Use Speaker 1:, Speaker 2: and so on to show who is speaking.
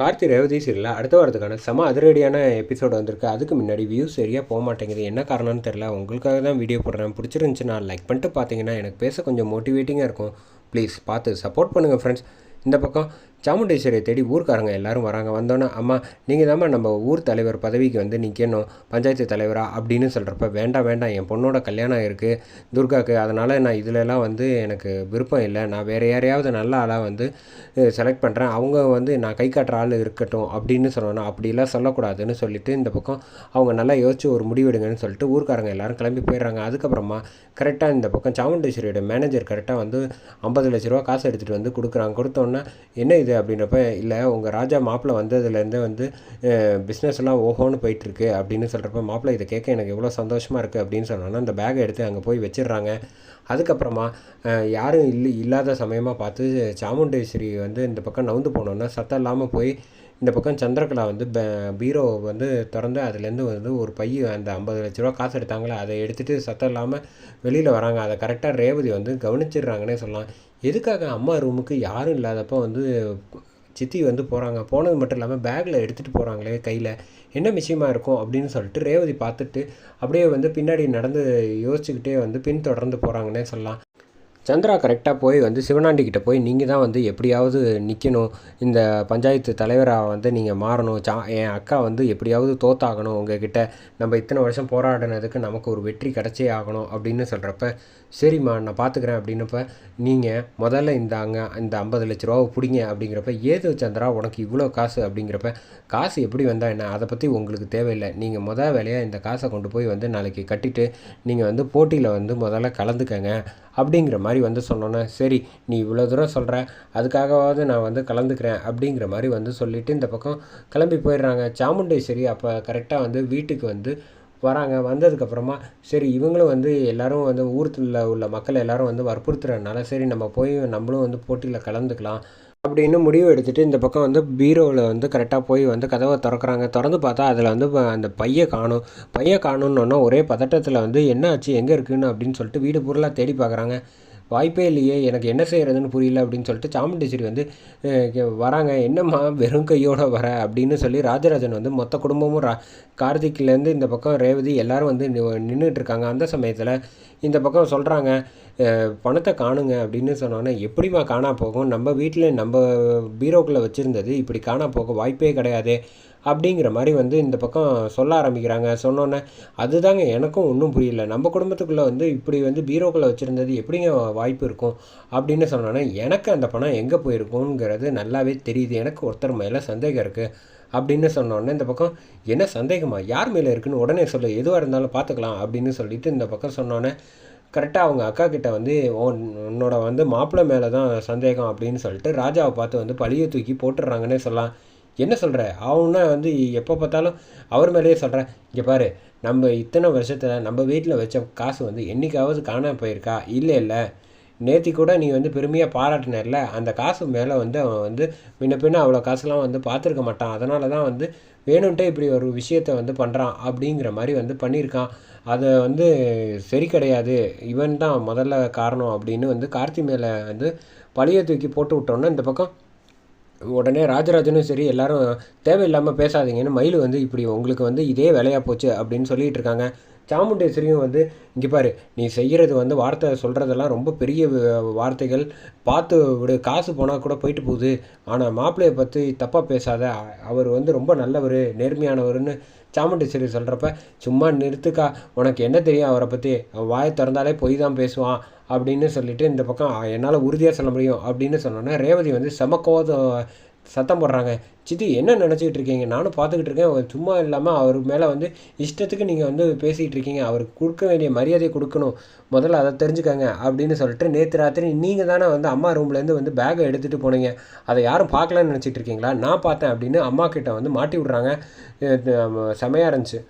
Speaker 1: கார்த்தி ரேவதி சீரியலில் அடுத்த வாரத்துக்கான செம அதிரடியான எபிசோடு வந்திருக்கு. அதுக்கு முன்னாடி வியூஸ் சரியாக போக மாட்டேங்குது. என்ன காரணம்னு தெரில உங்களுக்காக தான் வீடியோ போடுறேன். பிடிச்சிருந்துச்சுன்னா லைக் பண்ணிட்டு பார்த்தீங்கன்னா எனக்கு பேச கொஞ்சம் மோட்டிவேட்டிங்காக இருக்கும். ப்ளீஸ் பார்த்து சப்போர்ட் பண்ணுங்கள் ஃப்ரெண்ட்ஸ் இந்த பக்கம் சாமுண்டேஸ்வரியை தேடி ஊர்க்காரங்க எல்லாரும் வராங்க. வந்தோன்னே அம்மா நீங்கள் தாம்மா நம்ம ஊர் தலைவர் பதவிக்கு வந்து நிற்கணும் பஞ்சாயத்து தலைவரா? அப்படின்னு சொல்கிறப்ப வேண்டாம் வேண்டாம் என் பொண்ணோட கல்யாணம் இருக்குது துர்காவுக்கு அதனால் நான் இதிலலாம் வந்து எனக்கு விருப்பம் இல்லை. நான் வேறு யாரையாவது நல்ல ஆளாக வந்து செலக்ட் பண்ணுறேன் அவங்க வந்து நான் கை காட்டுற ஆள் இருக்கட்டும் அப்படின்னு சொன்னோன்னா அப்படிலாம் சொல்லக்கூடாதுன்னு சொல்லிட்டு இந்த பக்கம் அவங்க நல்லா யோசிச்சு ஒரு முடிவெடுங்கன்னு சொல்லிட்டு ஊர்க்காரங்க எல்லாரும் கிளம்பி போயிடுறாங்க. அதுக்கப்புறமா கரெக்டாக இந்த பக்கம் சாமுண்டேஸ்வரியோட மேனேஜர் கரெக்டாக வந்து ஐம்பது லட்ச ரூபா காசு எடுத்துகிட்டு வந்து கொடுக்குறாங்க. கொடுத்தோன்னே என்ன இது? அப்படின்றப்ப இல்லை உங்கள் ராஜா மாப்பிள்ளை வந்ததுலேருந்து வந்து பிஸ்னஸ் எல்லாம் ஓஹோன்னு போயிட்டுருக்கு அப்படின்னு சொல்கிறப்ப மாப்பிள்ளை இதை கேட்க எனக்கு எவ்வளோ சந்தோஷமாக இருக்குது அப்படின்னு சொன்னோன்னா அந்த பேக்கை எடுத்து அங்கே போய் வச்சிடுறாங்க. அதுக்கப்புறமா யாரும் இல்லை இல்லாத சமயமாக பார்த்து சாமுண்டேஸ்வரி வந்து இந்த பக்கம் நவுந்து போனோன்னா சத்தம் இல்லாமல் போய் இந்த பக்கம் சந்திரகலா வந்து பீரோவை வந்து திறந்து அதுலேருந்து வந்து ஒரு பை அந்த ஐம்பது லட்ச ரூபா காசு எடுத்தாங்களே அதை எடுத்துகிட்டு சத்தம் இல்லாமல் வெளியில் வராங்க. அதை கரெக்டாக ரேவதி வந்து கவனிச்சிடுறாங்கன்னே சொல்லலாம். எதுக்காக அம்மா ரூமுக்கு யாரும் இல்லாதப்போ வந்து சித்தி வந்து போகிறாங்க போனது மட்டும் இல்லாமல் பேக்கில் எடுத்துகிட்டு போகிறாங்களே கையில். என்ன விஷயமா இருக்கும் அப்படின்னு சொல்லிட்டு ரேவதி பார்த்துட்டு அப்படியே வந்து பின்னாடி நடந்து யோசிச்சுக்கிட்டே வந்து பின்தொடர்ந்து போகிறாங்கன்னே சொல்லலாம். சந்திரா கரெக்டாக போய் வந்து சிவனாண்டிக்கிட்ட போய் நீங்கள் தான் வந்து எப்படியாவது நிற்கணும் இந்த பஞ்சாயத்து தலைவராக வந்து நீங்கள் மாறணும். சா என் அக்கா வந்து எப்படியாவது தோத்தாகணும். உங்ககிட்ட நம்ம இத்தனை வருஷம் போராடினதுக்கு நமக்கு ஒரு வெற்றி கிடச்சே ஆகணும் அப்படின்னு சொல்கிறப்ப சரிம்மா நான் பார்த்துக்கிறேன் அப்படின்னப்ப நீங்கள் முதல்ல இந்த அங்கே இந்த ஐம்பது லட்ச ரூபாவை பிடிங்க அப்படிங்கிறப்ப ஏது சந்திரா உனக்கு இவ்வளோ காசு அப்படிங்கிறப்ப காசு எப்படி வந்தால் என்ன? அதை பற்றி உங்களுக்கு தேவையில்லை. நீங்கள் முதல் வேலையாக இந்த காசை கொண்டு போய் வந்து நாளைக்கு கட்டிட்டு நீங்கள் வந்து போட்டியில் வந்து முதல்ல கலந்துக்கங்க. அப்படிங்கிற மாதிரி வந்து சொன்னோன்னே சரி நீ இவ்வளோ தூரம் சொல்கிற அதுக்காகவாவது நான் வந்து கலந்துக்கிறேன் அப்படிங்கிற மாதிரி வந்து சொல்லிவிட்டு இந்த பக்கம் கிளம்பி போயிடுறாங்க. சாமுண்டேஸ்வரி அப்போ கரெக்டாக வந்து வீட்டுக்கு வந்து வராங்க. வந்ததுக்கப்புறமா சரி இவங்களும் வந்து எல்லோரும் வந்து ஊரத்தில் உள்ள மக்கள் எல்லோரும் வந்து வற்புறுத்துறதுனால சரி நம்ம போய் நம்மளும் வந்து போட்டியில் கலந்துக்கலாம். அப்படின்னு முடிவு எடுத்துகிட்டு இந்த பக்கம் வந்து பீரோவில் வந்து கரெக்டாக போய் வந்து கதவை திறக்கிறாங்க. திறந்து பார்த்தா அதில் வந்து அந்த பையை காணும். பையை காணுன்னொன்னா ஒரே பதட்டத்தில் வந்து என்ன ஆச்சு எங்கே இருக்குன்னு? அப்படின்னு சொல்லிட்டு வீடு பொருளாக தேடி பார்க்குறாங்க. வாய்ப்பே இல்லையே எனக்கு என்ன செய்கிறதுன்னு புரியல அப்படின்னு சொல்லிட்டு சாமுண்டேஸ்வரி வந்து வராங்க. என்னம்மா வெறும் கையோடு வர? அப்படின்னு சொல்லி ராஜராஜன் வந்து மொத்த குடும்பமும் ரா கார்த்திக்லேருந்து இந்த பக்கம் ரேவதி எல்லோரும் வந்து நின்றுட்டு இருக்காங்க அந்த சமயத்தில் இந்த பக்கம் சொல்கிறாங்க பணத்தை காணுங்க. அப்படின்னு சொன்னோன்னே எப்படிமா காணா போகும்? நம்ம வீட்டில் நம்ம பீரோக்குள்ளே வச்சுருந்தது இப்படி காணா போக வாய்ப்பே கிடையாது. அப்படிங்கிற மாதிரி வந்து இந்த பக்கம் சொல்ல ஆரம்பிக்கிறாங்க. சொன்னோன்னே அதுதாங்க எனக்கும் ஒன்றும் புரியல. நம்ம குடும்பத்துக்குள்ளே வந்து இப்படி வந்து பீரோக்குள்ளே வச்சுருந்தது எப்படிங்க வாய்ப்பு இருக்கும்? அப்படின்னு சொன்னோன்னே எனக்கு அந்த பணம் எங்கே போயிருக்குங்கிறது நல்லாவே தெரியுது. எனக்கு ஒருத்தர் மேலே சந்தேகம் இருக்குது அப்படின்னு சொன்னோடனே இந்த பக்கம் என்ன சந்தேகமா? யார் மேலே இருக்குன்னு உடனே சொல்லு. எதுவாக இருந்தாலும் பார்த்துக்கலாம் அப்படின்னு சொல்லிட்டு இந்த பக்கம் சொன்னோன்னே கரெக்டாக அவங்க அக்கா கிட்ட வந்து உன்னோட வந்து மாப்பிள்ளை மேலே தான் சந்தேகம். அப்படின்னு சொல்லிட்டு ராஜாவை பார்த்து வந்து பழியை தூக்கி போட்டுடுறாங்கன்னே சொல்லலாம். என்ன சொல்கிற அவனா வந்து எப்போ பார்த்தாலும் அவர் மேலேயே சொல்கிறேன் இங்கே பாரு நம்ம இத்தனை வருஷத்தில் நம்ம வீட்டில் வச்ச காசு வந்து என்றைக்காவது காணாமல் போயிருக்கா? இல்லை இல்லை. நேற்று கூட நீ வந்து பெருமையாக பாராட்டினர்ல அந்த காசு மேலே வந்து அவன் வந்து முன்ன பின்ன அவ்வளோ காசுலாம் வந்து பார்த்துருக்க மாட்டான். அதனால தான் வந்து வேணும்ன்ட்டே இப்படி ஒரு விஷயத்த வந்து பண்ணுறான் அப்படிங்கிற மாதிரி வந்து பண்ணியிருக்கான். அதை வந்து சரி கிடையாது. இவன் தான் முதல்ல காரணம் அப்படின்னு வந்து கார்த்தி மேலே வந்து பழைய தூக்கி போட்டு விட்டோன்னா இந்த பக்கம் உடனே ராஜராஜனும் சரி எல்லாரும் தேவையில்லாமல் பேசாதீங்கன்னு மயில் வந்து இப்படி உங்களுக்கு வந்து இதே வேலையாக போச்சு அப்படின்னு சொல்லிகிட்டு இருக்காங்க. சாமுண்டேஸ்வரியும் வந்து இங்கே பாரு நீ செய்கிறது வந்து வார்த்தை சொல்கிறதெல்லாம் ரொம்ப பெரிய வார்த்தைகள். பார்த்து விடு காசு போனால் கூட போயிட்டு போகுது. ஆனால் மாப்பிள்ளையை பற்றி தப்பாக பேசாத. அவர் வந்து ரொம்ப நல்லவர் நேர்மையானவர்னு சாமுண்டேஸ்வரி சொல்கிறப்ப சும்மா நிறுத்துக்கா. உனக்கு என்ன தெரியும் அவரை பற்றி வாயை திறந்தாலே பொய் தான் பேசுவான். அப்படின்னு சொல்லிட்டு இந்த பக்கம் என்னால் உறுதியாக சொல்ல முடியும். அப்படின்னு சொன்னோன்னே ரேவதி வந்து செமக்கோத சத்தம் போடுறாங்க. சித்தி என்ன நினச்சிக்கிட்டு இருக்கீங்க? நானும் பார்த்துக்கிட்டு இருக்கேன். சும்மா இல்லாமல் அவர் மேலே வந்து இஷ்டத்துக்கு நீங்கள் வந்து பேசிகிட்டு இருக்கீங்க. அவருக்கு கொடுக்க வேண்டிய மரியாதையை கொடுக்கணும். முதல்ல அதை தெரிஞ்சுக்கங்க. அப்படின்னு சொல்லிட்டு நேற்று ராத்திரி நீங்கள் தானே வந்து அம்மா ரூம்லேருந்து வந்து பேக்கை எடுத்துகிட்டு போனீங்க. அதை யாரும் பார்க்கலன்னு நினச்சிட்டு இருக்கீங்களா? நான் பார்த்தேன் அப்படின்னு அம்மா கிட்ட வந்து மாட்டி விட்றாங்க. செமையாக இருந்துச்சு.